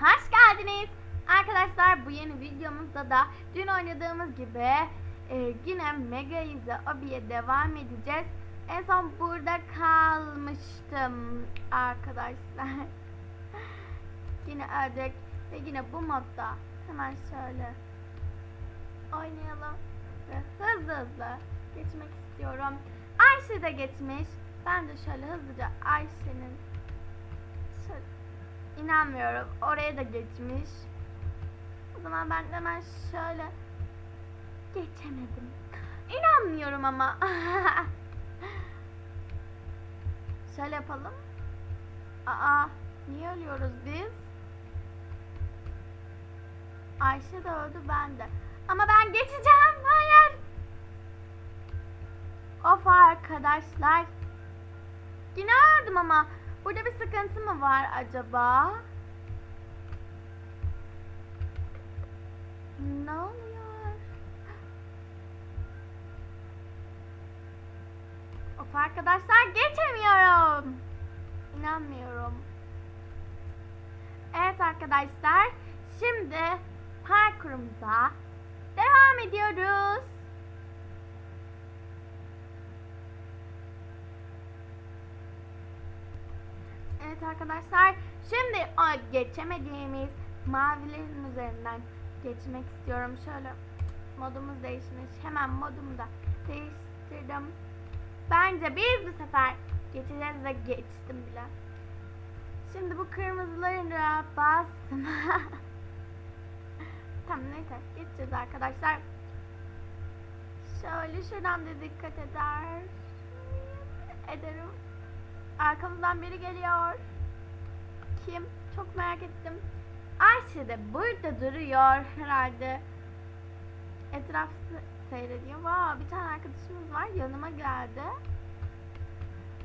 Hoş geldiniz. Arkadaşlar bu yeni videomuzda da dün oynadığımız gibi e, yine Mega Yüze Obi'ye devam edeceğiz. En son burada kalmıştım arkadaşlar. yine öldük ve yine bu modda hemen şöyle oynayalım ve hızlı hızlı geçmek istiyorum. Ayşe de geçmiş. Ben de şöyle hızlıca Ayşe'nin şöyle İnanmıyorum. Oraya da geçmiş. O zaman ben hemen şöyle geçemedim. İnanmıyorum ama. şöyle yapalım. Aa, niye ölüyoruz biz? Ayşe de öldü ben de. Ama ben geçeceğim. Hayır. Of arkadaşlar. Yine öldüm ama. Burada bir sıkıntı mı var acaba? Ne oluyor? Of arkadaşlar geçemiyorum. İnanmıyorum. Evet arkadaşlar. Şimdi parkurumuza devam ediyoruz. Evet arkadaşlar şimdi o geçemediğimiz mavilerin üzerinden geçmek istiyorum. Şöyle modumuz değişmiş. Hemen modumu da değiştirdim. Bence biz bu sefer geçeceğiz ve geçtim bile. Şimdi bu kırmızılara basma. tamam neyse geçeceğiz arkadaşlar. Şöyle şuradan da dikkat eder. Ederim. Arkamızdan biri geliyor. Kim? Çok merak ettim. Ayşe de burada duruyor herhalde. Etraf seyrediyor. Wow, bir tane arkadaşımız var. Yanıma geldi.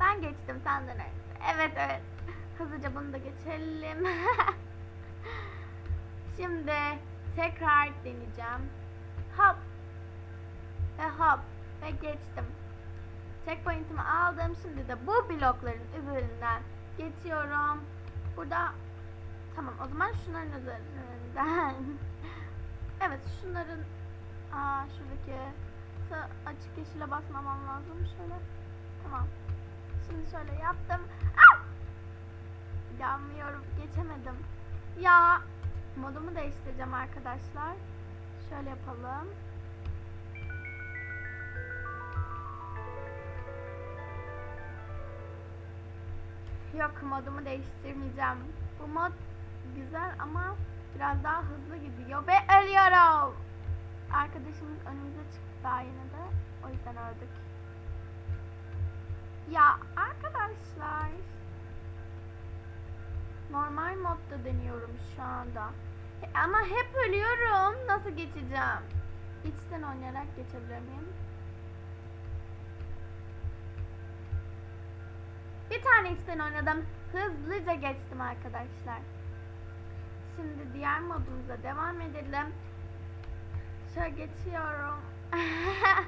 Ben geçtim senden önce. Evet evet. Hızlıca bunu da geçelim. Şimdi tekrar deneyeceğim. Hop. Ve hop. Ve geçtim. Checkpoint'imi aldım. Şimdi de bu blokların üzerinden geçiyorum. Burada tamam o zaman şunların üzerinden. evet şunların aa şuradaki açık yeşile basmamam lazım. Şöyle tamam. Şimdi şöyle yaptım. Ah! Yanmıyorum. Geçemedim. Ya modumu değiştireceğim arkadaşlar. Şöyle yapalım. Yok modumu değiştirmeyeceğim. Bu mod güzel ama biraz daha hızlı gidiyor ve ölüyorum. Arkadaşımız önümüze çıktı daha yine de. O yüzden öldük. Ya arkadaşlar. Normal modda deniyorum şu anda. E, Ama hep ölüyorum. Nasıl geçeceğim? İçten oynayarak geçebilir miyim? Bir tane içten oynadım. Hızlıca geçtim arkadaşlar. Şimdi diğer modumuza devam edelim. Şöyle geçiyorum.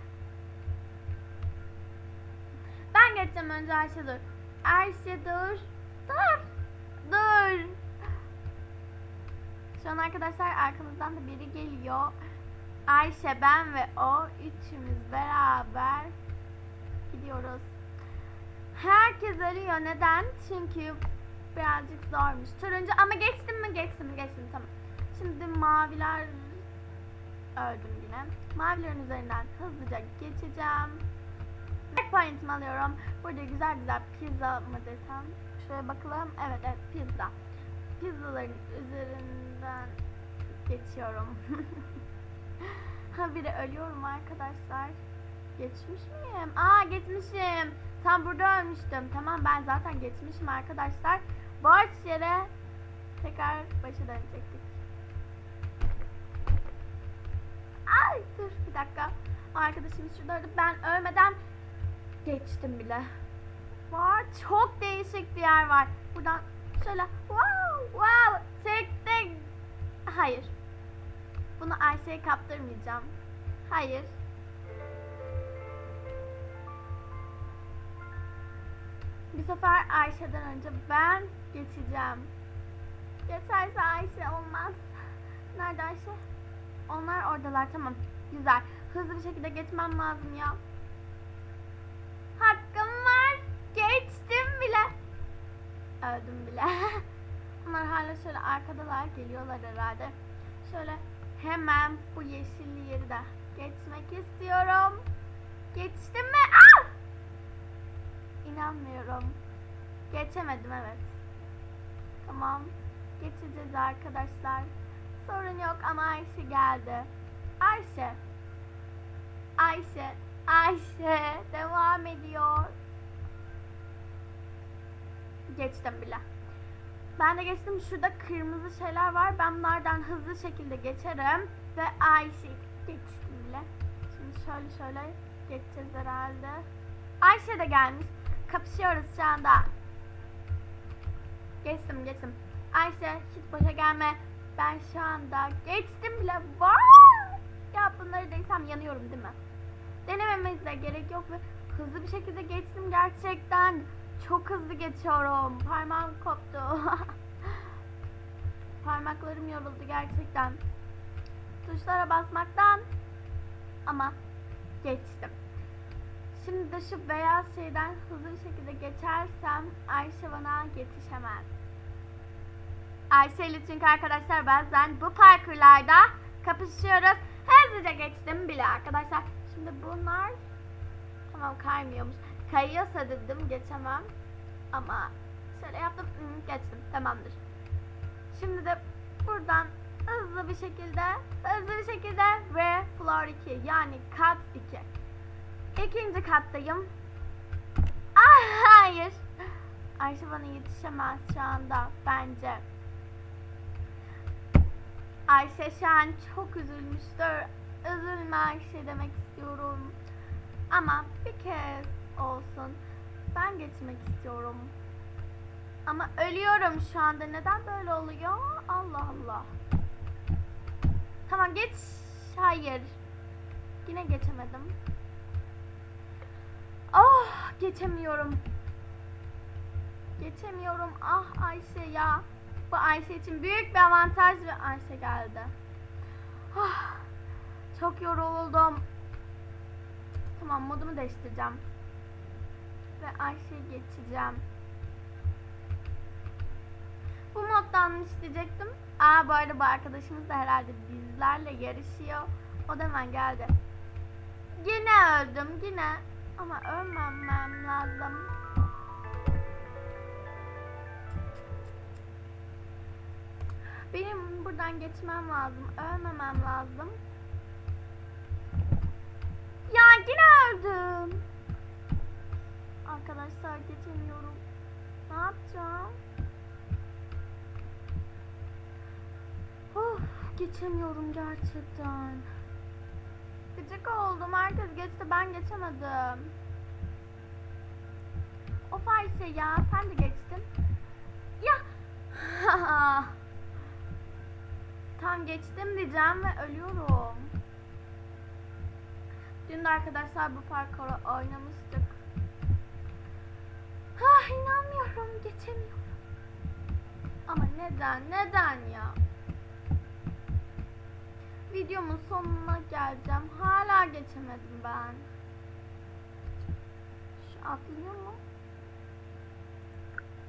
ben geçeceğim önce Ayşe dur. Ayşe dur. Dur. Dur. Şu an arkadaşlar arkamızdan da biri geliyor. Ayşe, ben ve o üçümüz beraber gidiyoruz. Herkes ölüyor. Neden? Çünkü birazcık zormuş. Turuncu ama geçtim mi? Geçtim mi? Geçtim tamam. Şimdi maviler öldüm yine. Mavilerin üzerinden hızlıca geçeceğim. Checkpoint'imi alıyorum. Burada güzel güzel pizza mı desem. Şöyle bakalım. Evet evet pizza. Pizzaların üzerinden geçiyorum. ha bir de ölüyorum arkadaşlar. Geçmiş miyim? Aa geçmişim. Tam burada ölmüştüm. Tamam ben zaten geçmişim arkadaşlar. Boş yere tekrar başa dönecektik. Ay dur bir dakika. Arkadaşımız şurada öldü. Ben ölmeden geçtim bile. Var çok değişik bir yer var. Buradan şöyle wow wow tek tek. Hayır. Bunu Ayşe'ye kaptırmayacağım. Hayır. Bu sefer Ayşe'den önce ben geçeceğim. Geçerse Ayşe olmaz. Nerede Ayşe? Onlar oradalar tamam. Güzel. Hızlı bir şekilde geçmem lazım ya. Hakkım var. Geçtim bile. Öldüm bile. Onlar hala şöyle arkadalar geliyorlar herhalde. Şöyle hemen bu yeşilli yeri de geçmek istiyorum. Geçtim mi? Ah! İnanmıyorum. Geçemedim evet. Tamam. Geçeceğiz arkadaşlar. Sorun yok ama Ayşe geldi. Ayşe. Ayşe. Ayşe. Devam ediyor. Geçtim bile. Ben de geçtim. Şurada kırmızı şeyler var. Ben bunlardan hızlı şekilde geçerim. Ve Ayşe geçtim bile. Şimdi şöyle şöyle geçeceğiz herhalde. Ayşe de gelmiş. Kapışıyoruz şu anda. Geçtim geçtim. Ayşe hiç boşa gelme. Ben şu anda geçtim bile. Vay! Ya bunları değsem yanıyorum değil mi? Denememize gerek yok ve hızlı bir şekilde geçtim gerçekten. Çok hızlı geçiyorum. Parmağım koptu. Parmaklarım yoruldu gerçekten. Tuşlara basmaktan ama geçtim. Şimdi de şu beyaz şeyden hızlı bir şekilde geçersem Ayşe bana yetişemez. Ayşe ile çünkü arkadaşlar bazen bu parkurlarda kapışıyoruz. Hızlıca geçtim bile arkadaşlar. Şimdi bunlar tamam kaymıyormuş. Kayıyorsa dedim geçemem. Ama şöyle yaptım geçtim tamamdır. Şimdi de buradan hızlı bir şekilde hızlı bir şekilde ve floor 2 yani kat 2. İkinci kattayım. Ah hayır. Ayşe bana yetişemez şu anda bence. Ayşe şu an çok üzülmüştür. Üzülme Ayşe demek istiyorum. Ama bir kez olsun ben geçmek istiyorum. Ama ölüyorum şu anda. Neden böyle oluyor? Allah Allah. Tamam geç. Hayır. Yine geçemedim. Geçemiyorum. Geçemiyorum. Ah Ayşe ya. Bu Ayşe için büyük bir avantaj ve Ayşe geldi. Ah, çok yoruldum. Tamam modumu değiştireceğim. Ve Ayşe'yi geçeceğim. Bu moddan isteyecektim. Aa bu arada bu arkadaşımız da herhalde bizlerle yarışıyor. O da hemen geldi. Yine öldüm yine. Ama ölmemem lazım. Benim buradan geçmem lazım. Ölmemem lazım. Ya yine öldüm. Arkadaşlar geçemiyorum. Ne yapacağım? Of, geçemiyorum gerçekten. Gıcık oldum. Herkes geçti. Ben geçemedim. Of Ayşe ya. Sen de geçtin. Ya. Tam geçtim diyeceğim ve ölüyorum. Dün de arkadaşlar bu parkuru oynamıştık. Ah inanmıyorum geçemiyorum. Ama neden neden ya? Videomun sonuna geleceğim. Hala geçemedim ben. Şu atlıyor mu?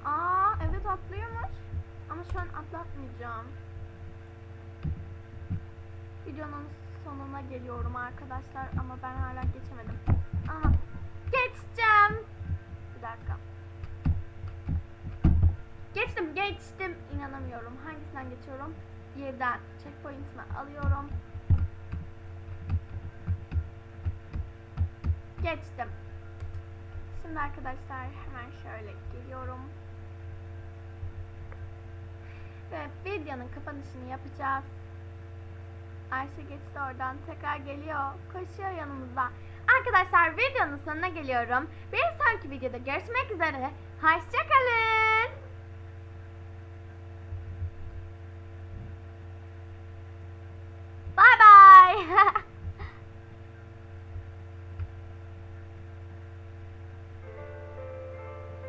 Aa evet atlıyormuş. Ama şu an atlatmayacağım. Videonun sonuna geliyorum arkadaşlar ama ben hala geçemedim. Aha geçeceğim. Bir dakika. Geçtim geçtim. İnanamıyorum. Hangisinden geçiyorum? Birden checkpoint'imi alıyorum. Geçtim. Şimdi arkadaşlar hemen şöyle geliyorum. Ve videonun kapanışını yapacağız. Ayşe geçti oradan tekrar geliyor. Koşuyor yanımızda. Arkadaşlar videonun sonuna geliyorum. Bir sonraki videoda görüşmek üzere. Hoşçakalın. Yeah.